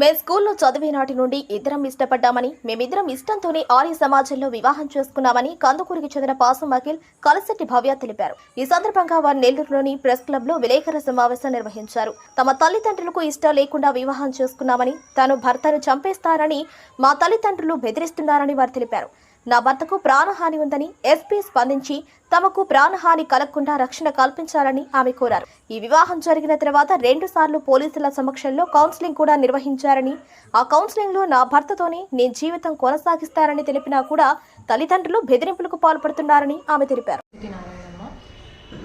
మేము స్కూల్లో చదివే నాటి నుండి ఇద్దరం ఇష్టపడ్డామని మేమిద్దరం ఇష్టంతోనే ఆర్య సమాజంలో వివాహం చేసుకున్నామని కందుకూరికి చెందిన పాసం అఖిల్ కలశెట్టి భవ్య తెలిపారు. ఈ సందర్భంగా వారు నెల్లూరులోని ప్రెస్ క్లబ్లో విలేకరుల సమావేశం నిర్వహించారు. తమ తల్లిదండ్రులకు ఇష్టం లేకుండా వివాహం చేసుకున్నామని తాను భర్తను చంపేస్తారని మా తల్లిదండ్రులు బెదిరిస్తున్నారని వారు తెలిపారు. నా భర్తకు ప్రాణహాని ఉందని ఎస్పీ స్పందించి తమకు ప్రాణహాని కలగకుండా రక్షణ కల్పించాలని ఆమె కోరారు. ఈ వివాహం జరిగిన తర్వాత రెండు సార్లు పోలీసుల సమక్షంలో కౌన్సిలింగ్ కూడా నిర్వహించారని ఆ కౌన్సిలింగ్లో నా భర్తతోనే నేను జీవితం కొనసాగిస్తారని తెలిపినా కూడా తల్లిదండ్రులు బెదిరింపులకు పాల్పడుతున్నారని ఆమె తెలిపారు.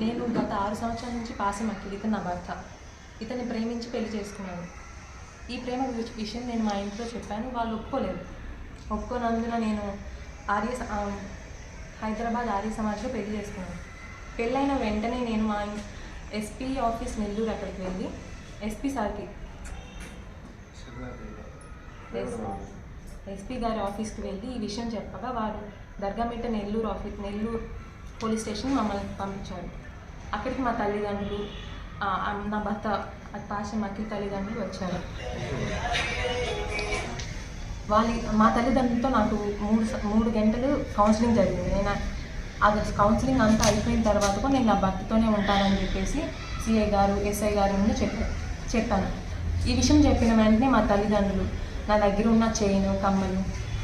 నేను గత ఆరు సంవత్సరాల నుంచి పాసం అఖిల్ ఇతను నా భర్త. ఇతన్ని ప్రేమించి పెళ్ళి చేసుకున్నాను ఈ ప్రేమ విషయం నేను మా ఇంట్లో చెప్పాను వాళ్ళు ఒప్పుకోలేదు. ఒప్పుకోనందున నేను ఆర్య హైదరాబాద్ ఆర్య సమాజ్లో పెళ్ళి చేసుకున్నాను. పెళ్ళైన వెంటనే నేను మా ఎస్పీ ఆఫీస్ నెల్లూరు అక్కడికి వెళ్ళి ఎస్పీ సార్కి ఎస్పీ గారి ఆఫీస్కి వెళ్ళి ఈ విషయం చెప్పగా వారు Dargamitta Nellore office Nellore police station మమ్మల్ని పంపించారు. అక్కడికి మా తల్లిదండ్రులు నా భర్త పాష మక్కి తల్లిదండ్రులు వచ్చారు. వాళ్ళ మా తల్లిదండ్రులతో నాకు మూడు మూడు గంటలు కౌన్సిలింగ్ జరిగింది. నేను అది కౌన్సిలింగ్ అంతా అయిపోయిన తర్వాత కూడా నేను నా భర్తతోనే ఉంటానని చెప్పేసి సిఐ గారు ఎస్ఐ గారు ముందు చెప్పాను చెప్పాను. ఈ విషయం చెప్పిన వెంటనే మా తల్లిదండ్రులు నా దగ్గర ఉన్న చైను కమ్మలు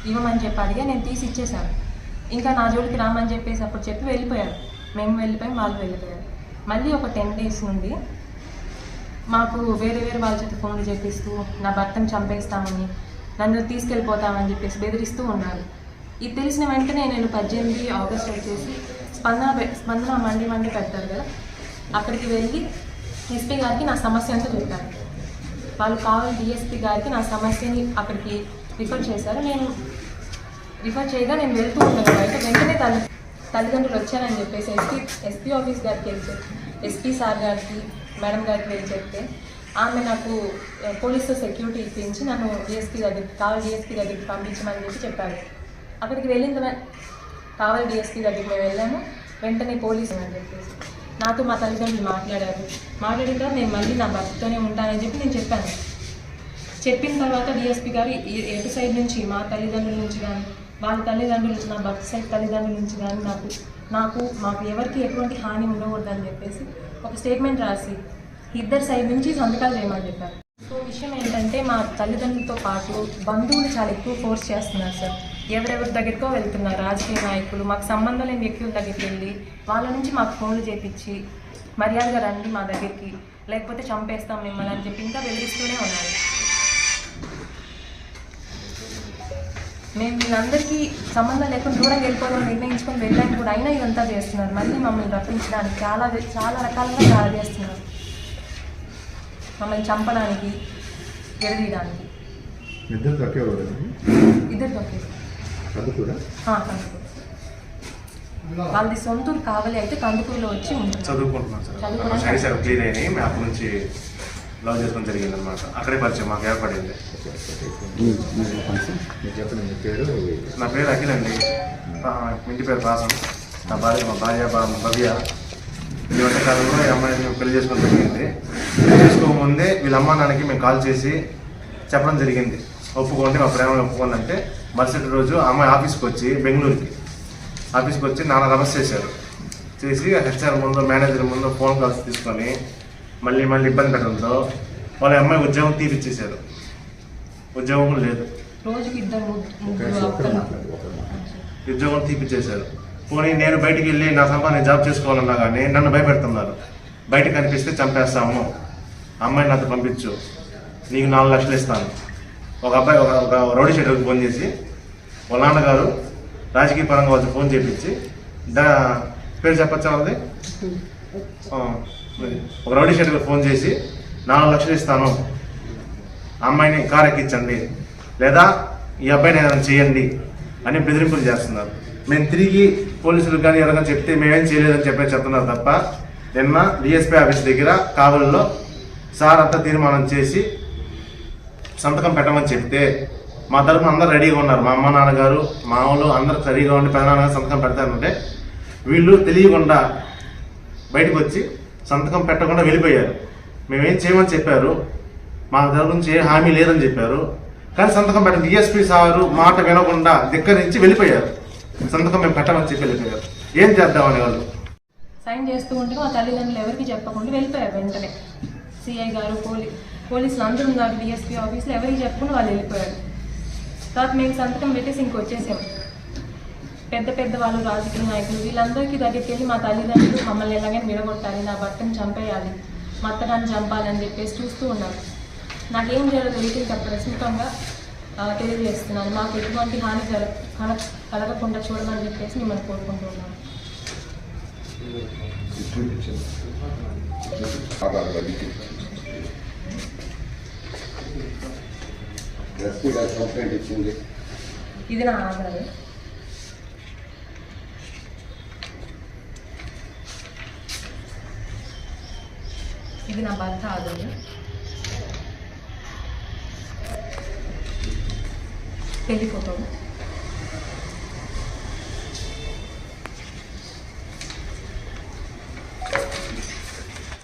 ఇవ్వమని చెప్పి అడిగా. నేను తీసి ఇచ్చేసాను ఇంకా నా జోలికి రామని చెప్పేసి అప్పుడు చెప్పి వెళ్ళిపోయారు. మేము వెళ్ళిపోయాం వాళ్ళు వెళ్ళిపోయారు. మళ్ళీ ఒక టెన్ డేస్ నుండి మాకు వేరే వేరే వాళ్ళ చేత ఫోన్లు చేపిస్తూ నా భర్తను చంపేస్తామని నన్ను తీసుకెళ్ళిపోతామని చెప్పేసి బెదిరిస్తూ ఉన్నారు ఇది తెలిసిన వెంటనే నేను పద్దెనిమిది ఆగస్ట్ వచ్చేసి స్పందన స్పందన మండి మండి పెడతారు కదా అక్కడికి వెళ్ళి ఎస్పీ గారికి నా సమస్య అంతా చెప్పాను వాళ్ళు కావాలి డిఎస్పీ గారికి నా సమస్యని అక్కడికి రిఫర్ చేశారు. నేను రిఫర్ చేయగా నేను వెళ్తూ ఉన్నాను బయట. వెంటనే తల్లి తల్లిదండ్రులు వచ్చారని చెప్పేసి ఎస్పీ ఎస్పీ ఆఫీస్ గారికి వెళ్ళి ఎస్పీ సార్ గారికి మేడం గారికి వెళ్ళి చెప్తే ఆమె నాకు పోలీసు సెక్యూరిటీ ఇప్పించి నన్ను డిఎస్పీ దగ్గరికి కావాలి డిఎస్పీ దగ్గరికి పంపించమని చెప్పి చెప్పారు అక్కడికి వెళ్ళిన తర్వాత కావాలి డిఎస్పీ దగ్గరికి మేము వెళ్ళాము. వెంటనే పోలీసు అని చెప్పేసి నాతో మా తల్లిదండ్రులు మాట్లాడారు. మాట్లాడిన తర్వాత నేను మళ్ళీ నా భర్తతోనే ఉంటానని చెప్పి నేను చెప్పాను. చెప్పిన తర్వాత డిఎస్పీ గారు ఎటు సైడ్ నుంచి మా తల్లిదండ్రుల నుంచి కానీ వాళ్ళ తల్లిదండ్రులు నా భర్త సైడ్ తల్లిదండ్రుల నుంచి కానీ నాకు నాకు మాకు ఎవరికి ఎటువంటి హాని ఉండకూడదని చెప్పేసి ఒక స్టేట్మెంట్ రాసి ఇద్దరు సైడ్ నుంచి సంతకాలు చేయమని చెప్పారు. సో విషయం ఏంటంటే మా తల్లిదండ్రులతో పాటు బంధువులు చాలా ఎక్కువ ఫోర్స్ చేస్తున్నారు సార్ ఎవరెవరి దగ్గరికో వెళ్తున్నారు. రాజకీయ నాయకులు మాకు సంబంధం లేని వ్యక్తుల దగ్గరికి వెళ్ళి వాళ్ళ నుంచి మాకు ఫోన్లు చేపించి మర్యాదగా రండి మా దగ్గరికి లేకపోతే చంపేస్తాం మిమ్మల్ని అని చెప్పి ఇంకా వెలిగిస్తూనే ఉన్నారు. మేము వీళ్ళందరికీ సంబంధం లేకుండా దూరం వెళ్ళిపోదాం నిర్ణయించుకొని వెళ్ళాను కూడా అయినా ఇదంతా చేస్తున్నారు. మళ్ళీ మమ్మల్ని రప్పించడానికి చాలా చాలా రకాలుగా చాలా చేస్తున్నారు. మమ్మల్ని చంపడానికి విడదీయడానికి ఇద్దరు తక్కేవారు ఇద్దరు కందుకూరు? వాళ్ళది సొంతూరు కావాలి అయితే కందుకూరులో వచ్చి ఉంటుంది. చదువుకుంటున్నాం సార్. అవి క్లియర్ అయినాయి. మేము అప్పటి నుంచి లవ్ చేసుకోవడం జరిగింది అనమాట అక్కడే పరిచయం మాకు ఏర్పడింది. నా పేరు అఖిల్ అండి. ఇంటి పేరు పాసం నా భార్య మా భార్య బా- భవ్య. ఈ మధ్య కాలంలో ఈ అమ్మాయిని మేము పెళ్ళి చేసుకోవడం జరిగింది. పెళ్ళి చేసుకోకముందే వీళ్ళ అమ్మా నాన్నకి మేము కాల్ చేసి చెప్పడం జరిగింది. ఒప్పుకోండి మా ప్రేమను ఒప్పుకోండి అంటే మరుసటి రోజు అమ్మాయి ఆఫీస్కి వచ్చి బెంగళూరుకి. ఆఫీస్కి వచ్చి నాన్న రమస్ చేశారు. చేసి హెచ్ఆర్ ముందు మేనేజర్ ముందు ఫోన్ కాల్స్ తీసుకొని మళ్ళీ మళ్ళీ ఇబ్బంది పెట్టడంతో వాళ్ళ అమ్మాయి ఉద్యోగం తీపిచ్చేశారు. ఉద్యోగం లేదు. ఉద్యోగం తీపిచ్చేశారు. పోనీ నేను బయటికి వెళ్ళి నా సంపాదన జాబ్ చేసుకోవాలన్నా కానీ నన్ను భయపెడుతున్నారు. బయట కనిపిస్తే చంపేస్తాము. అమ్మాయిని నాతో పంపించు. నీకు నాలుగు లక్షలు ఇస్తాను. ఒక అబ్బాయి ఒక ఒక రౌడీ షెడ్యూల్కి ఫోన్ చేసి వాళ్ళ నాన్నగారు రాజకీయ పరంగా వచ్చి ఫోన్ చేపించి దా పేరు చెప్పచ్చా వాళ్ళది? ఒక రౌడీ షెటర్కి ఫోన్ చేసి నాలుగు లక్షలు ఇస్తాను. అమ్మాయిని కార్ ఎక్కించండి. లేదా ఈ అబ్బాయిని ఏదైనా చేయండి అని బెదిరింపులు చేస్తున్నారు. మేము తిరిగి పోలీసులకు కానీ ఎవరైనా చెప్తే మేమేం చేయలేదని చెప్పి చెప్తున్నారు తప్ప నిన్న డిఎస్పీ ఆఫీస్ దగ్గర కావలిలో సార్ అంతా తీర్మానం చేసి సంతకం పెట్టమని చెప్తే మా తరఫున అందరు రెడీగా ఉన్నారు. మా అమ్మ నాన్నగారు మా వాళ్ళు అందరూ రెడీగా ఉండి పెదనాన్నగారు సంతకం పెడతారంటే వీళ్ళు తెలియకుండా బయటకు వచ్చి సంతకం పెట్టకుండా వెళ్ళిపోయారు. మేమేం చేయమని చెప్పారు? మా తరఫు నుంచి ఏ హామీ లేదని చెప్పారు. కానీ సంతకం పెట్టండి డిఎస్పీ సారు మాట వినకుండా దగ్గర నుంచి వెళ్ళిపోయారు. సంతకం మేము పెట్టమని చెప్పి వెళ్ళిపోయారు ఏం చేద్దాం అనేవాళ్ళు సైన్ చేస్తూ ఉంటే మా తల్లిదండ్రులు ఎవరికి చెప్పకుండా వెళ్ళిపోయారు వెంటనే. సిఐ గారు పోలీ పోలీసులు అందరూ ఉన్నారు డిఎస్పీ ఆఫీసులు ఎవరికి చెప్పకుండా వాళ్ళు వెళ్ళిపోయారు. తర్వాత మేము సంతకం పెట్టేసి ఇంకొచ్చేసాం పెద్ద పెద్ద వాళ్ళు రాజకీయ నాయకులు వీళ్ళందరికీ దగ్గరికి వెళ్ళి మా తల్లిదండ్రులు మమ్మల్ని ఎలాగైనా విడగొట్టాలి నా భర్తను చంపేయాలి మా అత్తగారిని చంపాలని చెప్పేసి చూస్తూ ఉన్నారు నాకేం జరగదు వీటికి ప్రస్తుతంగా ఆ, తెలియజేస్తున్నాను మాకు ఎటువంటి హాని కల- కలగకుండా చూడమని చెప్పేసి మిమ్మల్ని కోరుకుంటున్నాను. ఇది నా ఆధార్ ఇది నా భర్త ఆధార్ పెళ్ళి ఫోటో